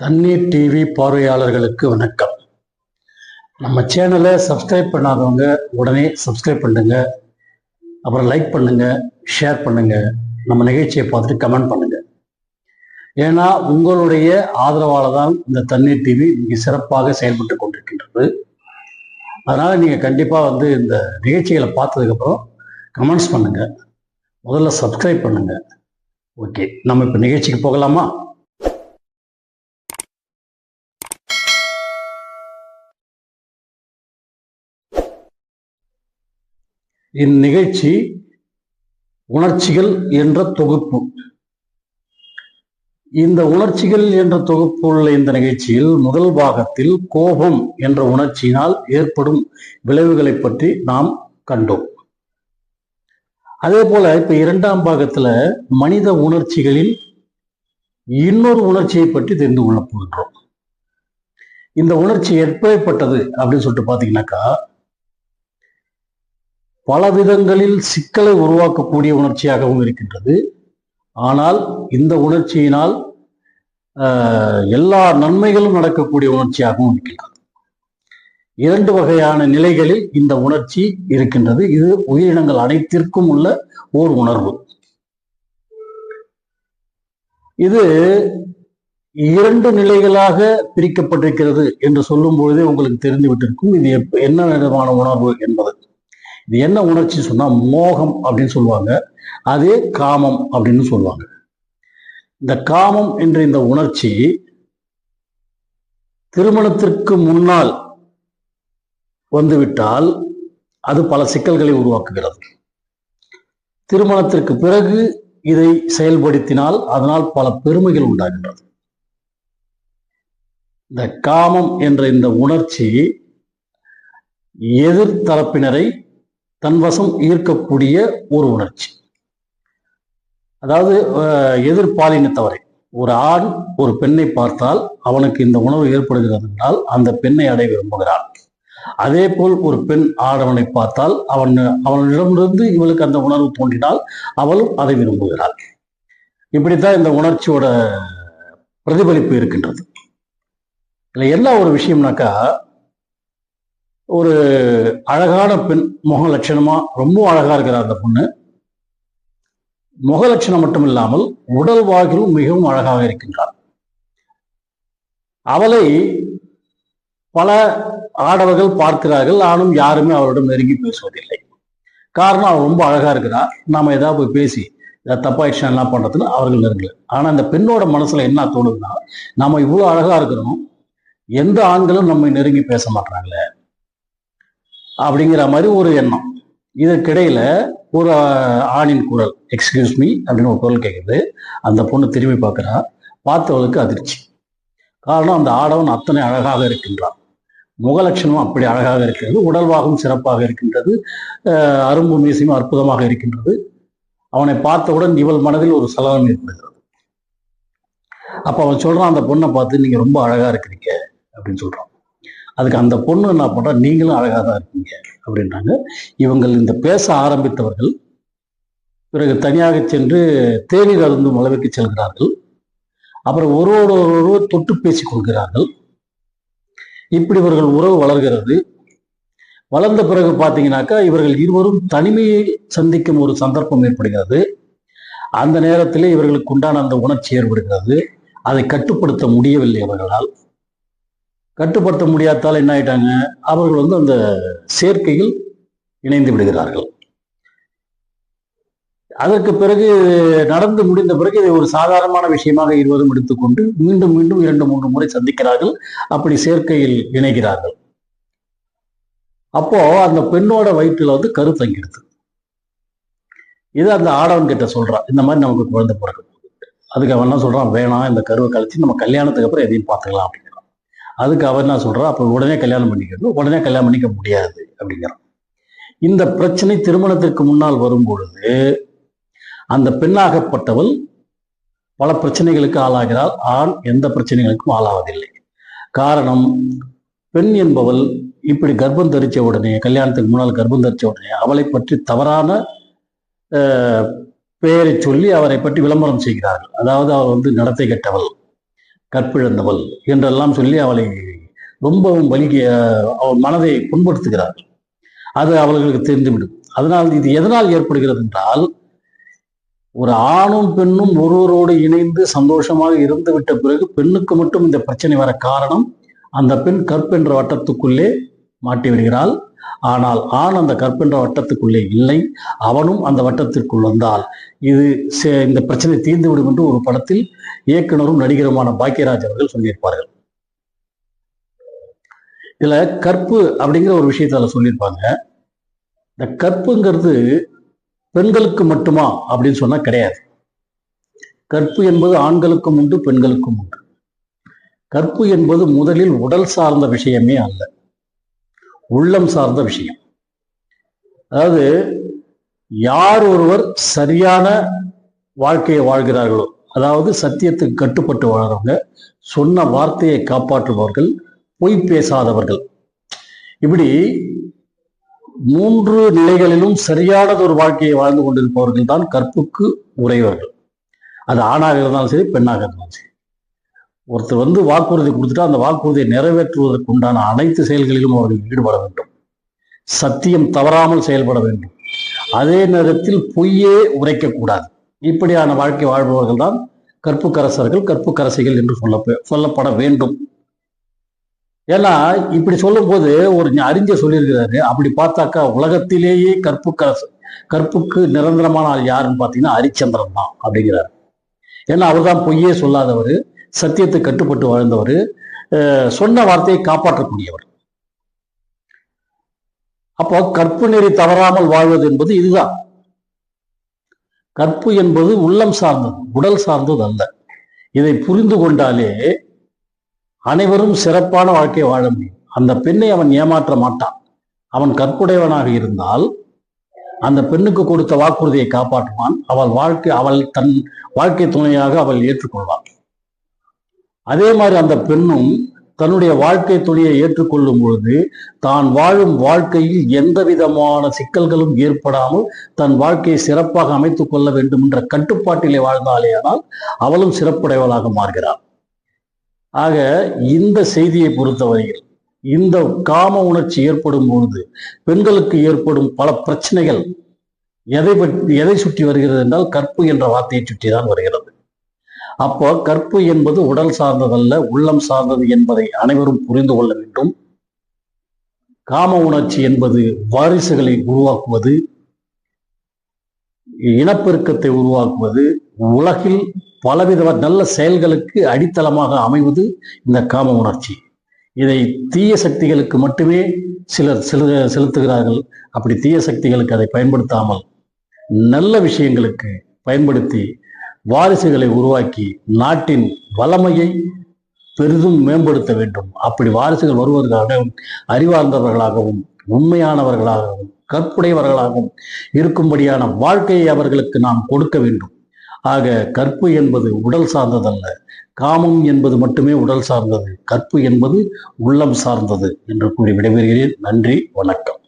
தண்ணீர் டிவி பார்வையாளர்களுக்கு வணக்கம். நம்ம சேனலை சப்ஸ்கிரைப் பண்ணாதவங்க உடனே சப்ஸ்கிரைப் பண்ணுங்க. அப்புறம் லைக் பண்ணுங்க ஷேர் பண்ணுங்க. நம்ம நிகழ்ச்சியை பார்த்துட்டு கமெண்ட் பண்ணுங்க. ஏன்னா உங்களுடைய ஆதரவால் தான் இந்த தண்ணீர் டிவி மிக சிறப்பாக செயல்பட்டு கொண்டிருக்கின்றது. அதனால நீங்க கண்டிப்பா வந்து இந்த நிகழ்ச்சிகளை பார்த்ததுக்கப்புறம் கமெண்ட்ஸ் பண்ணுங்க. முதல்ல சப்ஸ்கிரைப் பண்ணுங்க. ஓகே நம்ம இப்போ நிகழ்ச்சிக்கு போகலாமா? இந்நிகழ்ச்சி உணர்ச்சிகள் என்ற தொகுப்பு. இந்த உணர்ச்சிகள் என்ற தொகுப்பு உள்ள இந்த நிகழ்ச்சியில் முதல் பாகத்தில் கோபம் என்ற உணர்ச்சியினால் ஏற்படும் விளைவுகளை பற்றி நாம் கண்டோம். அதே போல இப்ப இரண்டாம் பாகத்துல மனித உணர்ச்சிகளின் இன்னொரு உணர்ச்சியை பற்றி தெரிந்து கொள்ள போகின்றோம். இந்த உணர்ச்சி எப்பேற்பட்டது அப்படின்னு சொல்லிட்டு பாத்தீங்கன்னாக்கா பல விதங்களில் சிக்கலை உருவாக்கக்கூடிய உணர்ச்சியாகவும் இருக்கின்றது. ஆனால் இந்த உணர்ச்சியினால் ஆஹ், எல்லா நன்மைகளும் நடக்கக்கூடிய உணர்ச்சியாகவும் இருக்கின்றது. இரண்டு வகையான நிலைகளில் இந்த உணர்ச்சி இருக்கின்றது. இது உயிரினங்கள் அனைத்திற்கும் உள்ள ஓர் உணர்வு. இது இரண்டு நிலைகளாக பிரிக்கப்பட்டிருக்கிறது என்று சொல்லும் பொழுதே உங்களுக்கு தெரிந்துவிட்டிருக்கும் இது எப்ப- என்ன விதமான உணர்வு என்பது. இது என்ன உணர்ச்சி சொன்னா மோகம் அப்படின்னு சொல்லுவாங்க. அதே காமம் அப்படின்னு சொல்லுவாங்க. இந்த காமம் என்ற இந்த உணர்ச்சி திருமணத்திற்கு முன்னால் வந்துவிட்டால் அது பல சிக்கல்களை உருவாக்குகிறது. திருமணத்திற்கு பிறகு இதை செயல்படுத்தினால் அதனால் பல பெருமைகள் உண்டாகின்றது. இந்த காமம் என்ற இந்த உணர்ச்சி எதிர்த்தரப்பினரை தன்வசம் ஈர்க்கக்கூடிய ஒரு உணர்ச்சி. அதாவது எதிர்பாலினத்தவரை. ஒரு ஆண் ஒரு பெண்ணை பார்த்தால் அவனுக்கு இந்த உணர்வு ஏற்படுகிறது என்றால் அந்த பெண்ணை அடைய விரும்புகிறான் அதே போல் ஒரு பெண் ஆடவனை பார்த்தால் அவன் அவனிடமிருந்து இவளுக்கு அந்த உணர்வு தோன்றினால் அவளும் அதை விரும்புகிறாள். இப்படித்தான் இந்த உணர்ச்சியோட பிரதிபலிப்பு இருக்கின்றது. இதில் என்ன ஒரு விஷயம்னாக்கா ஒரு அழகான பெண் முக லட்சணமா ரொம்ப அழகா இருக்கிறார் அந்த பொண்ணு. முக லட்சணம் மட்டும் இல்லாமல் உடல் வாகிலும் மிகவும் அழகாக இருக்கின்றார் அவளை பல ஆடவர்கள் பார்க்கிறார்கள். ஆனும் யாருமே அவரிடம் நெருங்கி பேசுவதில்லை. காரணம் அவள் ரொம்ப அழகா இருக்கிறார் நாம ஏதாவது போய் பேசி தப்பாயிடுச்சா என்ன பண்றதுன்னு அவர்கள் நெருங்கல. ஆனா அந்த பெண்ணோட மனசுல என்ன தோணுதுன்னா நாம இவ்வளவு அழகா இருக்கிறோம். எந்த ஆண்களும் நம்மை நெருங்கி பேச மாட்டாங்களே. அப்படிங்கிற மாதிரி ஒரு எண்ணம். இதற்கிடையில ஒரு ஆணின் குரல் எக்ஸ்கியூஸ் மீ அப்படின்னு ஒரு குரல் கேட்குது அந்த பொண்ணு திரும்பி பார்க்குறா பார்த்தவளுக்கு அதிர்ச்சி. காரணம் அந்த ஆடவன் அத்தனை அழகாக இருக்கின்றான். முகலட்சணம் அப்படி அழகாக இருக்கிறது உடல்வாகும் சிறப்பாக இருக்கின்றது. அரும்பு மீசையும் அற்புதமாக இருக்கின்றது. அவனை பார்த்தவுடன் இவள் மனதில் ஒரு சலனம் ஏற்படுகிறது. அப்ப அவன் சொல்றான் அந்த பொண்ணை பார்த்து நீங்க ரொம்ப அழகா இருக்கிறீங்க அப்படின்னு சொல்றான். அதுக்கு அந்த பொண்ணு என்ன பண்ணுறா நீங்களும் அழகாக தான் இருக்கீங்க அப்படின்றாங்க. இவங்கள் இந்த பேச ஆரம்பித்தவர்கள் பிறகு தனியாக சென்று தேநீர் அருந்தும் அளவிற்கு செல்கிறார்கள். அப்புறம் ஒருவரோடு ஒருவர் தொட்டு பேசிக் கொள்கிறார்கள். இப்படி இவர்கள் உறவு வளர்கிறது. வளர்ந்த பிறகு பார்த்தீங்கன்னாக்கா இவர்கள் இருவரும் தனிமையை சந்திக்கும் ஒரு சந்தர்ப்பம் ஏற்படுகிறது. அந்த நேரத்திலே இவர்களுக்கு உண்டான அந்த உணர்ச்சி ஏற்படுகிறது. அதை கட்டுப்படுத்த முடியவில்லை அவர்களால். கட்டுப்படுத்த முடியாதால் என்ன ஆயிட்டாங்க? அவர்கள் வந்து அந்த சேர்க்கையில் இணைந்து விடுகிறார்கள். அதற்கு பிறகு நடந்து முடிந்த பிறகு இதை ஒரு சாதாரணமான விஷயமாக இருவரும் எடுத்துக்கொண்டு மீண்டும் மீண்டும் இரண்டு மூன்று முறை சந்திக்கிறார்கள். அப்படி சேர்க்கையில் இணைகிறார்கள். அப்போ அந்த பெண்ணோட வயிற்றுல வந்து கரு தங்கிடுது இது அந்த ஆடவன் கிட்ட சொல்றான். இந்த மாதிரி நமக்கு குழந்தை பிறக்க போகுது. அதுக்கு அவன் என்ன சொல்றான்? வேணாம் இந்த கருவை கழிச்சு நம்ம கல்யாணத்துக்கு அப்புறம் எதையும் பார்த்துக்கலாம் அப்படின்னு. அதுக்கு அவர் என்ன சொல்கிறா அப்போ உடனே கல்யாணம் பண்ணிக்கிறது உடனே கல்யாணம் பண்ணிக்க முடியாது அப்படிங்கிறான் இந்த பிரச்சனை திருமணத்திற்கு முன்னால் வரும் பொழுது அந்த பெண்ணாகப்பட்டவள் பல பிரச்சனைகளுக்கு ஆளாகிறாள். ஆண் எந்த பிரச்சனைகளுக்கும் ஆளாவதில்லை. காரணம் பெண் என்பவள் இப்படி கர்ப்பம் தரிச்ச உடனே கல்யாணத்துக்கு முன்னால் கர்ப்பம் தரிச்ச உடனே அவளை பற்றி தவறான பெயரை சொல்லி அவரை பற்றி விளம்பரம் செய்கிறார்கள். அதாவது அவர் வந்து நடத்தை கெட்டவள். கற்பிழந்தவள் என்றெல்லாம் சொல்லி அவளை ரொம்பவும் வலிக்க அவள் மனதை புண்படுத்துகிறார் அது அவர்களுக்கு தெரிந்துவிடும். அதனால் இது எதனால் ஏற்படுகிறது என்றால் ஒரு ஆணும் பெண்ணும் ஒருவரோடு இணைந்து சந்தோஷமாக இருந்து விட்ட பிறகு பெண்ணுக்கு மட்டும் இந்த பிரச்சனை வர காரணம் அந்த பெண் கற்பென்ற வட்டத்துக்குள்ளே மாட்டி விடுகிறாள். ஆனால் ஆண் அந்த கற்பென்ற வட்டத்துக்குள்ளே இல்லை. அவனும் அந்த வட்டத்திற்குள் வந்தால் இது சே- இந்த பிரச்சனை தீர்ந்துவிடும் என்று ஒரு படத்தில் இயக்குனரும் நடிகருமான பாக்கியராஜ் அவர்கள் சொல்லியிருப்பார்கள். இதுல கற்பு அப்படிங்கிற ஒரு விஷயத்தை சொல்லியிருப்பாங்க. இந்த கற்புங்கிறது பெண்களுக்கு மட்டுமா அப்படின்னு சொன்னா கிடையாது. கற்பு என்பது ஆண்களுக்கும் உண்டு பெண்களுக்கும் உண்டு. கற்பு என்பது முதலில் உடல் சார்ந்த விஷயமே அல்ல. உள்ளம் சார்ந்த விஷயம். அதாவது யார் ஒருவர் சரியான வாழ்க்கையை வாழ்கிறார்களோ அதாவது சத்தியத்துக்கு கட்டுப்பட்டு வாழ்றவங்க சொன்ன வார்த்தையை காப்பாற்றுபவர்கள் பொய் பேசாதவர்கள். இப்படி மூன்று நிலைகளிலும் சரியானது ஒரு வாழ்க்கையை வாழ்ந்து கொண்டிருப்பவர்கள் தான் கற்புக்கு உறையவர்கள் அது ஆணாக இருந்தாலும் சரி பெண்ணாக இருந்தாலும் சரி. ஒருத்தர் வந்து வாக்குறுதி கொடுத்துட்டா அந்த வாக்குறுதியை நிறைவேற்றுவதற்கு உண்டான அனைத்து செயல்களிலும் அவர்கள் ஈடுபட வேண்டும். சத்தியம் தவறாமல் செயல்பட வேண்டும். அதே நேரத்தில் பொய்யே உரைக்கக்கூடாது இப்படியான வாழ்க்கை வாழ்பவர்கள் தான் கற்புக்கரசர்கள் கற்புக்கரசிகள் என்று சொல்ல சொல்லப்பட வேண்டும். ஏன்னா இப்படி சொல்லும்போது ஒரு அறிஞர் சொல்லியிருக்கிறாரு அப்படி பார்த்தாக்கா உலகத்திலேயே கற்புக்கரசு கற்புக்கு நிரந்தரமான ஆள் யாருன்னு பார்த்தீங்கன்னா ஹரிச்சந்திரன் தான் அப்படிங்கிறார். ஏன்னா அவர் தான் பொய்யே சொல்லாதவர். சத்தியத்தை கட்டுப்பட்டு வாழ்ந்தவர் சொன்ன வார்த்தையை காப்பாற்றக்கூடியவர். அப்போ கற்பு நெறி தவறாமல் வாழ்வது என்பது இதுதான். கற்பு என்பது உள்ளம் சார்ந்தது உடல் சார்ந்தது அல்ல. இதை புரிந்து கொண்டாலே அனைவரும் சிறப்பான வாழ்க்கையை வாழ முடியும். அந்த பெண்ணை அவன் ஏமாற்ற மாட்டான். அவன் கற்புடையவனாக இருந்தால் அந்த பெண்ணுக்கு கொடுத்த வாக்குறுதியை காப்பாற்றுவான். அவள் வாழ்க்கை அவள் தன் வாழ்க்கை துணையாக அவள் ஏற்றுக்கொள்வாள். அதே மாதிரி அந்த பெண்ணும் தன்னுடைய வாழ்க்கை துணையை ஏற்றுக்கொள்ளும் பொழுது தான் வாழும் வாழ்க்கையில் எந்த விதமான சிக்கல்களும் ஏற்படாமல் தன் வாழ்க்கையை சிறப்பாக அமைத்துக் கொள்ள வேண்டும் என்ற கட்டுப்பாட்டிலே வாழ்ந்தாலேயானால் அவளும் சிறப்புடையவளாக மாறுகிறாள். ஆக இந்த செய்தியை பொறுத்தவரையில் இந்த காம உணர்ச்சி ஏற்படும் பொழுது பெண்களுக்கு ஏற்படும் பல பிரச்சனைகள் எதை பற்றி எதை சுற்றி வருகிறது என்றால் கற்பு என்ற வார்த்தையை சுற்றி தான் வருகிறது. அப்போ கற்பு என்பது உடல் சார்ந்ததல்ல உள்ளம் சார்ந்தது என்பதை அனைவரும் புரிந்து கொள்ள வேண்டும். காம உணர்ச்சி என்பது வாரிசுகளை உருவாக்குவது இனப்பெருக்கத்தை உருவாக்குவது உலகில் பலவித நல்ல செயல்களுக்கு அடித்தளமாக அமைவது இந்த காம உணர்ச்சி. இதை தீய சக்திகளுக்கு மட்டுமே சிலர் செலு செலுத்துகிறார்கள். அப்படி தீய சக்திகளுக்கு அதை பயன்படுத்தாமல் நல்ல விஷயங்களுக்கு பயன்படுத்தி வாரிசுகளை உருவாக்கி நாட்டின் வளமையை பெரிதும் மேம்படுத்த வேண்டும். அப்படி வாரிசுகள் வருவதற்காகவும் அறிவார்ந்தவர்களாகவும் உண்மையானவர்களாகவும் கற்புடையவர்களாகவும் இருக்கும்படியான வாழ்க்கையை அவர்களுக்கு நாம் கொடுக்க வேண்டும். ஆக கற்பு என்பது உடல் சார்ந்ததல்ல. காமம் என்பது மட்டுமே உடல் சார்ந்தது. கற்பு என்பது உள்ளம் சார்ந்தது என்று கூறி விடைபெறுகிறேன். நன்றி வணக்கம்.